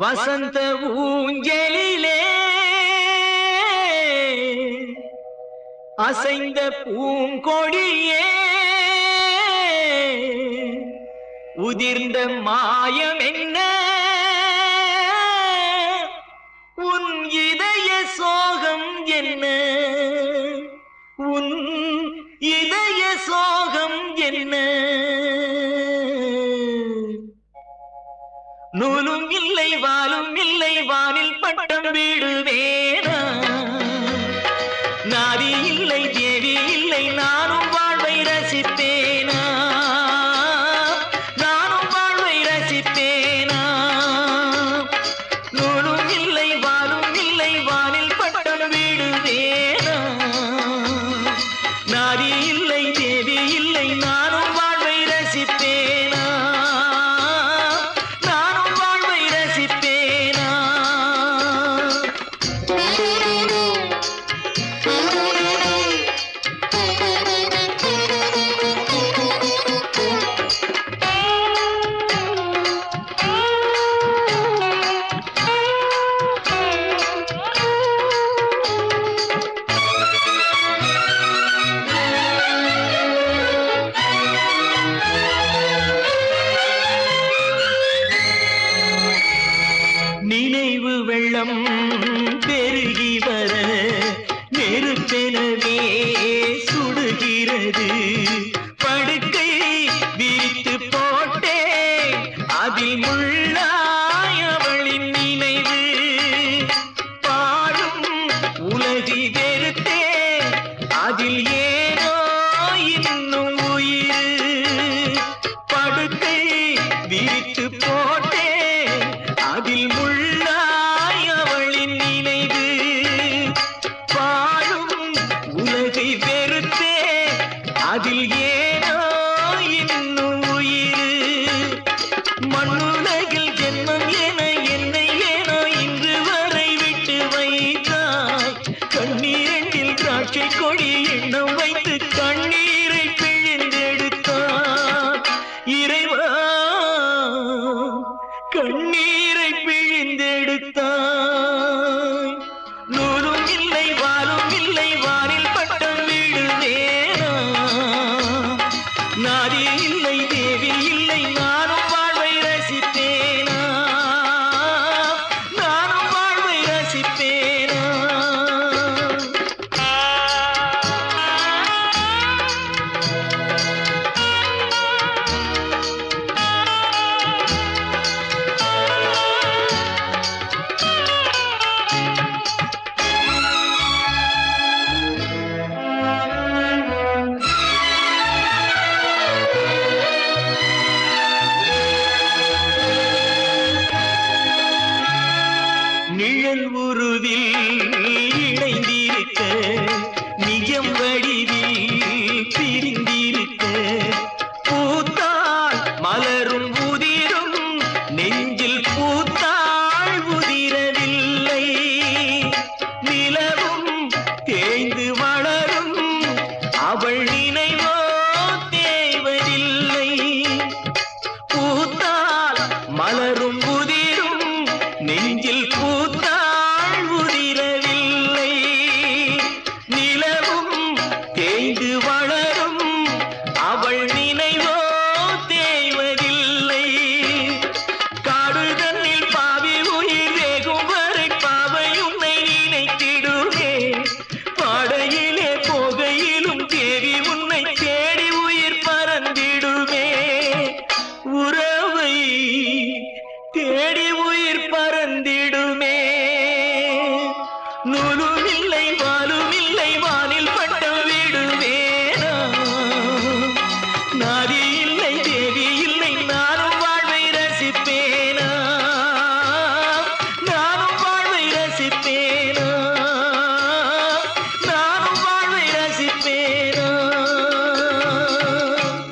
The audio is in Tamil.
வசந்த ஊஞ்சலிலே அசைந்த பூங்கொடியே உதிர்ந்த மாயம் என்ன? உன் இதய சோகம் என்ன? உன் இதய சோகம் என்ன? நூலும் நெருப்பெனவே சுடுகிறது. எண்ணம் வைத்து கண்ணீரை பிழிந்தெடுத்தான். இறைவா கண்ணீரை பிழிந்தெடுத்தான். நூலும் இல்லை வாழும் இல்லை வானில் பட்டம் வீடு வேணா நாரி இல்லை தேவி இல்லை நானும் நிழல் உருவில் இணைந்திருக்க நிஜம் வடிவில் நெஞ்சில் பூத்த